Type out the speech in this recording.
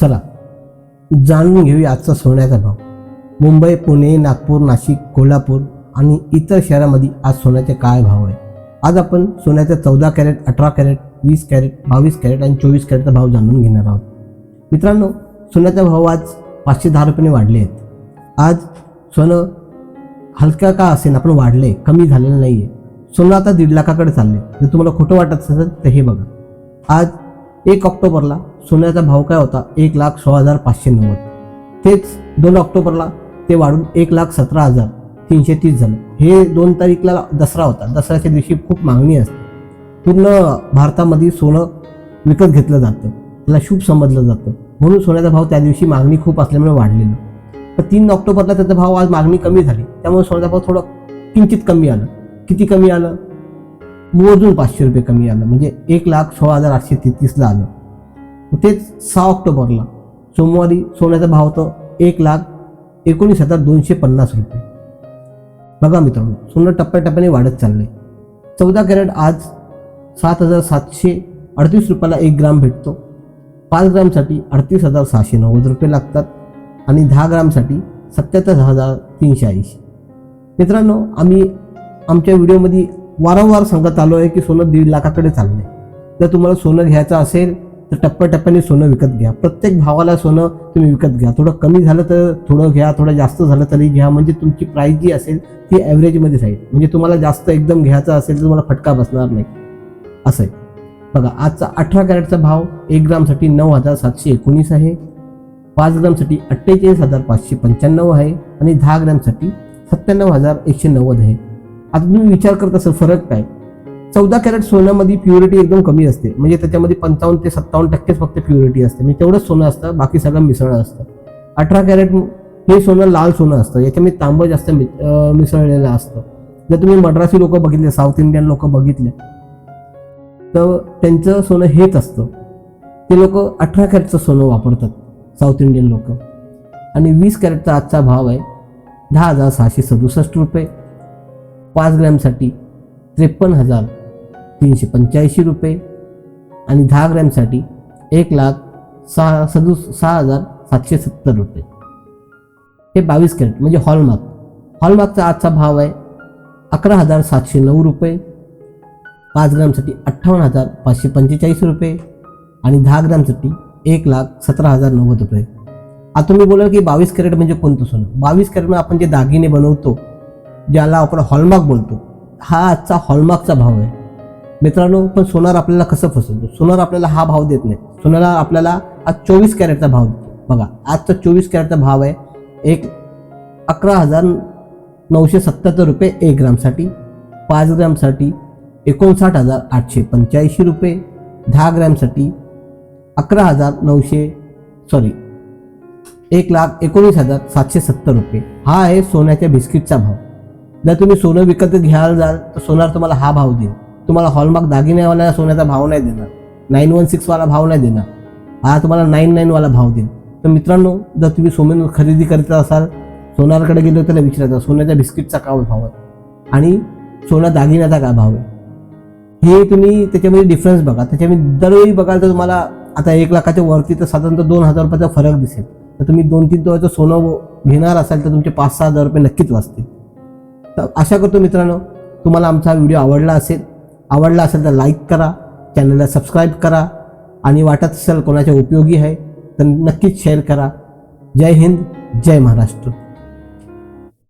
चला जाणून घेऊया आजचा सोन्याचा भाव. मुंबई पुणे नागपूर नाशिक कोल्हापूर आणि इतर शहरामध्ये आज सोन्याचे काय भाव आहे? आज आपण सोन्याचा चौदा कॅरेट अठरा कॅरेट वीस कॅरेट बावीस कॅरेट आणि चोवीस कॅरेटचा भाव जाणून घेणार आहोत. मित्रांनो सोन्याचा भाव आज पाचशे दहा रुपयाने वाढले आहेत. आज सोनं हलका का असेल आपण वाढले कमी झालेलं नाही आहे सोनं आता दीड लाखाकडे चालले जर तुम्हाला खोटं वाटत असेल तर हे बघा. आज एक ऑक्टोबरला सोन्याचा भाव काय होता? एक लाख सोळा हजार पाचशे नव्वद. तेच दोन ऑक्टोबरला ते वाढून एक लाख सतरा हजार तीनशे तीस झालं. हे दोन तारीखला दसरा होता. दसऱ्याच्या दिवशी खूप मागणी असते. पूर्ण भारतामध्ये सोनं विकत घेतलं जातं. त्याला शुभ समजलं जातं. म्हणून सोन्याचा भाव त्या दिवशी मागणी खूप असल्यामुळे वाढलेलं. तर तीन ऑक्टोबरला त्याचा भाव आज मागणी कमी झाली. त्यामुळे सोन्याचा भाव थोडं किंचित कमी आलं. किती कमी आलं? मोजून पाचशे रुपये कमी आलं. म्हणजे एक लाख सोळा हजार आठशे तेहतीसला आलं. तेच सहा ऑक्टोबरला. सोमवारी सोन्याचा भाव होतं एक लाख एकोणीस हजार दोनशे पन्नास रुपये. बघा मित्रांनो सोनं टप्प्याटप्प्याने वाढत चाललंय. चौदा कॅरेट आज सात हजार सातशे अडतीस रुपयाला एक ग्राम भेटतो. पाच ग्रामसाठी अडतीस हजार सहाशे नव्वद रुपये लागतात आणि दहा ग्रामसाठी सत्याहत्तर हजार तीनशे ऐंशी. मित्रांनो आम्ही आमच्या व्हिडिओमध्ये वारंवार सांगत आलो आहे की सोनं दीड लाखाकडे चाललं आहे जर तुम्हाला सोनं घ्यायचं असेल तर टप्प्याटप्प्याने सोनं विकत घ्या. प्रत्येक भावाला सोनं तुम्ही विकत घ्या. थोडं कमी झालं तर थोडं घ्या थोडं जास्त झालं तरी घ्या. म्हणजे तुमची प्राईस जी असेल ती ॲव्हरेजमध्ये राहील. म्हणजे तुम्हाला जास्त एकदम घ्यायचं असेल तर तुम्हाला फटका बसणार नाही. असं आहे. बघा आजचा अठरा कॅरेटचा भाव एक ग्रामसाठी नऊ हजार सातशे एकोणीस आहे. पाच ग्रामसाठी अठ्ठेचाळीस हजार पाचशे पंच्याण्णव आहे. आणि दहा ग्रामसाठी सत्त्याण्णव हजार एकशे नव्वद आहे. आता तुम्ही विचार करत असाल फरक काय? चौदा कॅरेट सोन्यामध्ये प्युरिटी एकदम कमी असते. म्हणजे त्याच्यामध्ये पंचावन्न ते सत्तावन्न टक्केच फक्त प्युरिटी असते. म्हणजे तेवढंच सोनं असतं बाकी सगळं मिसळलं असतं. अठरा कॅरेट हे सोनं लाल सोनं असतं. याच्यामध्ये तांबं जास्त मिसळलेलं असतं. जर तुम्ही मद्रासी लोक बघितले साऊथ इंडियन लोक बघितले तर त्यांचं सोनं हेच असतं. ते लोक अठरा कॅरेटचं सोनं वापरतात साऊथ इंडियन लोक. आणि वीस कॅरेटचा आजचा भाव आहे दहा हजार सहाशे सदुसष्ट रुपये. पाच ग्रॅमसाठी त्रेपन्न हजार तीनशे पंच्याऐंशी रुपये आणि दहा ग्रॅमसाठी एक लाख सहा सदु सहा हजार सातशे सत्तर रुपये. हे बावीस कॅरेट म्हणजे हॉलमार्क. हॉलमार्कचा आजचा भाव आहे अकरा हजार सातशे नऊ रुपये. पाच ग्रामसाठी अठ्ठावन्न हजार पाचशे पंचेचाळीस रुपये आणि दहा ग्रामसाठी एक लाख सतरा हजार नव्वद रुपये. आता तुम्ही बोलाल की बावीस कॅरेट म्हणजे कोणतं सोनं? बावीस कॅरेटमध्ये आपण जे दागिने बनवतो ज्याला आपण हॉलमार्क बोलतो हा आजचा हॉलमार्कचा भाव आहे. मित्रांनो पण सोनार आपल्याला कसं फसवतो? सोनार आपल्याला हा भाव देत नाही. सोनाला आपल्याला आज चोवीस कॅरेटचा भाव देतो. बघा आजचा चोवीस कॅरेटचा भाव आहे एक अकरा हजार नऊशे सत्त्याहत्तर रुपये एक ग्रामसाठी पाच ग्रामसाठी एकोणसाठ हजार आठशे पंच्याऐंशी रुपये दहा ग्रॅमसाठी अकरा हजार नऊशे सॉरी एक लाख एकोणीस हजार सातशे सत्तर रुपये. हा आहे सोन्याच्या बिस्किटचा भाव. जर तुम्ही सोनं विकत घ्यायला जाल तर सोनार तुम्हाला हा भाव देईल. तुम्हाला हॉलमार्क दागिन्यावाला सोन्याचा भाव नाही देणार. नाईन वन सिक्सवाला भाव नाही देणार. हा तुम्हाला नाईन नाईनवाला भाव देईल. तर मित्रांनो जर तुम्ही सोमेन खरेदी करत असाल सोनारकडे गेलो तर विचारायचं सोन्याच्या बिस्किटचा काय भाव आहे? आणि सोना दागिन्याचा काय भाव आहे? हे तुम्ही त्याच्यामध्ये डिफरन्स बघा. त्याच्यामध्ये दरवेळी बघाल तर तुम्हाला आता एक लाखाच्या वरती तर साधारणतः दोन हजार रुपयाचा फरक दिसेल. तर तुम्ही दोन तीन तोळ्याचं सोनं घेणार असाल तर तुमचे पाच सहा हजार रुपये नक्कीच वाचतील. तर आशा करतो मित्रांनो. तुम्हाला आमचा व्हिडिओ आवडला असेल आवडला असेल तर लाईक करा चॅनलला सबस्क्राईब करा आणि वाटत असेल कोणाच्या उपयोगी आहे तर नक्कीच शेअर करा. जय हिंद जय महाराष्ट्र.